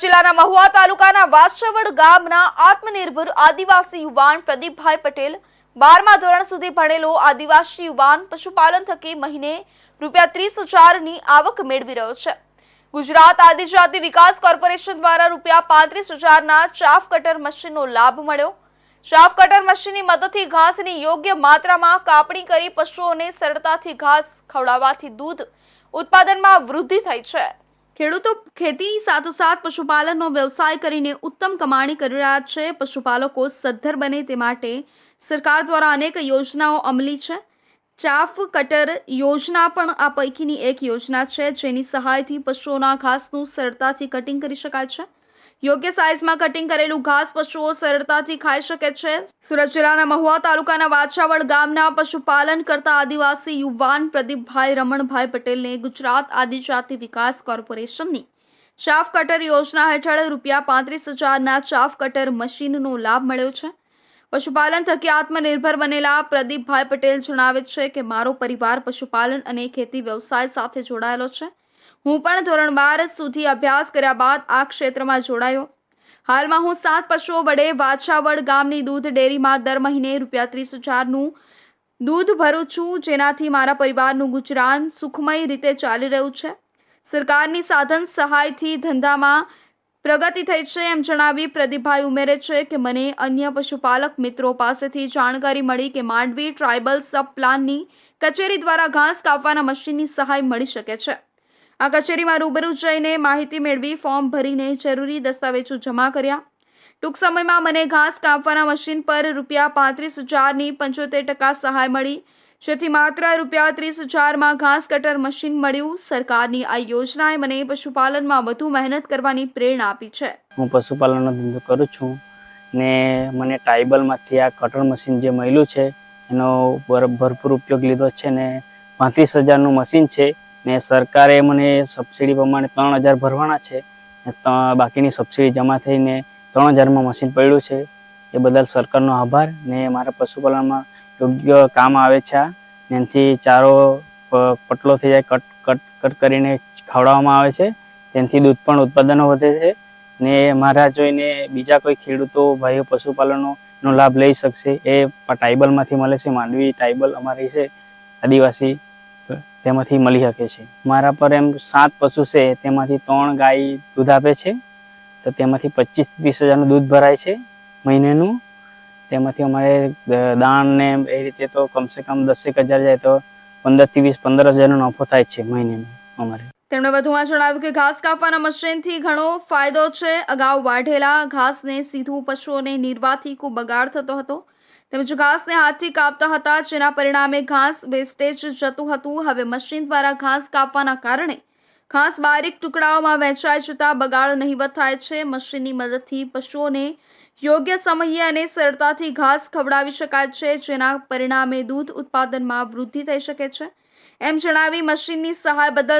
જિલ્લાના મહુવા તાલુકાના વાસવડ ગામના આત્મનિર્ભર આદિવાસી યુવાન પ્રદીપભાઈ પટેલ બારમા ધોરણ સુધી ભણેલો આદિવાસી યુવાન પશુપાલન થકી મહિને રૂપિયા ત્રીસ હજારની આવક મેળવી રહ્યો છે. ગુજરાત આદિજાતિ વિકાસ કોર્પોરેશન દ્વારા રૂપિયા પાંત્રીસ હજારના ચાફ કટર મશીનનો લાભ મળ્યો. ચાફ કટર મશીનની મદદથી ઘાસની યોગ્ય માત્રામાં કાપણી કરી પશુઓને સરળતાથી ઘાસ ખવડાવવાથી દૂધ ઉત્પાદનમાં વૃદ્ધિ થઈ છે. ખેડૂતો ખેતીની સાથોસાથ પશુપાલનનો વ્યવસાય કરીને ઉત્તમ કમાણી કરી રહ્યા છે. પશુપાલકો સદ્ધર બને તે માટે સરકાર દ્વારા અનેક યોજનાઓ અમલી છે. ચાફ કટર યોજના પણ આ પૈકીની એક યોજના છે, જેની સહાયથી પશુઓના ઘાસનું સરળતાથી કટિંગ કરી શકાય છે. યોગ્ય સાઇઝમાં કટિંગ કરેલું ઘાસ પશુઓ સરળતાથી ખાઈ શકે છે. સુરત જિલ્લાના મહુવા તાલુકાના વાછાવડ ગામના પશુપાલન કરતા આદિવાસી યુવાન પ્રદીપભાઈ રમણભાઈ પટેલને ગુજરાત આદિજાતિ વિકાસ કોર્પોરેશનની ચાફ કટર યોજના હેઠળ રૂપિયા પાંત્રીસ હજારના ચાફ કટર મશીનનો લાભ મળ્યો છે. પશુપાલન થકી આત્મનિર્ભર બનેલા પ્રદીપભાઈ પટેલ જણાવે છે કે, મારો પરિવાર પશુપાલન અને ખેતી વ્યવસાય સાથે જોડાયેલો છે. હું પણ ધોરણ બાર સુધી અભ્યાસ કર્યા બાદ આ ક્ષેત્રમાં જોડાયો. હાલમાં હું સાત પશુઓ વડે વાછાવડ ગામની દૂધ ડેરીમાં દર મહિને રૂપિયા ત્રીસ હજારનું દૂધ ભરું છું, જેનાથી મારા પરિવારનું ગુજરાન સુખમય રીતે ચાલી રહ્યું છે. સરકારની સાધન સહાયથી ધંધામાં પ્રગતિ થઈ છે એમ જણાવી પ્રદીપભાઈ ઉમેરે છે કે મને અન્ય પશુપાલક મિત્રો પાસેથી જાણકારી મળી કે માંડવી ટ્રાઇબલ સબ પ્લાનની કચેરી દ્વારા ઘાસ કાપવાના મશીનની સહાય મળી શકે છે. આ કચેરીમાં રૂબરૂ જઈને માહિતી મેળવી ફોર્મ ભરીને જરૂરી દસ્તાવેજો જમા કર્યા. ટૂંક સમયમાં મને ઘાસ કાપવાના મશીન પર રૂપિયા પાંત્રીસ હજારની પંચોતેર ટકા સહાય મળી, જેથી માત્ર રૂપિયા ત્રીસ હજારમાં ઘાસ કટર મશીન મળ્યું. સરકારની આ યોજનાએ મને પશુપાલનમાં વધુ મહેનત કરવાની પ્રેરણા આપી છે. હું પશુપાલનનો ધંધો કરું છું ને મને ટાઇબલમાંથી આ કટર મશીન જે મળ્યું છે એનો ભરપૂર ઉપયોગ લીધો છે ને પાંત્રીસ હજારનું મશીન છે ને સરકારે મને સબસિડી પ્રમાણે ત્રણ હજાર ભરવાના છે બાકીની સબસિડી જમા થઈને ત્રણ હજારમાં મશીન પડ્યું છે. એ બદલ સરકારનો આભાર ને મારા પશુપાલનમાં યોગ્ય કામ આવે છે ને ચારો પટલો થઈ જાય, કટ કટ કટ કરીને ખવડાવવામાં આવે છે. તેનાથી દૂધ પણ ઉત્પાદનો વધે છે ને મારા જોઈને બીજા કોઈ ખેડૂતો, ભાઈઓ, પશુપાલનનો લાભ લઈ શકશે એ ટાઈબલમાંથી મળે છે. માંડવી ટાઈબલ અમારી છે. આદિવાસી તેમાંથી મળી શકે છે. મારા પર એમ સાત પશુ છે, તેમાંથી ત્રણ ગાય દૂધ આપે છે, તો તેમાંથી પચીસ વીસ હજારનું દૂધ ભરાય છે મહિનેનું. તેમાંથી અમારે દાણ ને એ રીતે તો કમસે કમ દસેક હજાર જાય તો પંદરથી વીસ, પંદર હજારનો નફો થાય છે મહિનેનો અમારે. તેમણે વધુમાં જણાવ્યું કે ઘાસ કાપવાના મશીનથી ઘણો ફાયદો છે. અગાઉ વાઢેલા ઘાસને સીધું પશુઓને નિર્વાથી ખૂબ બગાડ થતો હતો. તેમજ ઘાસને હાથથી કાપતા હતા, જેના પરિણામે ઘાસ વેસ્ટેજ જતું હતું. હવે મશીન દ્વારા ઘાસ કાપવાના કારણે ઘાસ બારીક ટુકડાઓમાં વહેંચાઈ જતા બગાડ નહીવત થાય છે. મશીનની મદદથી પશુઓને યોગ્ય સમયે અને સરળતાથી ઘાસ ખવડાવી શકાય છે, જેના પરિણામે દૂધ ઉત્પાદનમાં વૃદ્ધિ થઈ શકે છે. એમ જણાવી મશીનની સહાય બદલ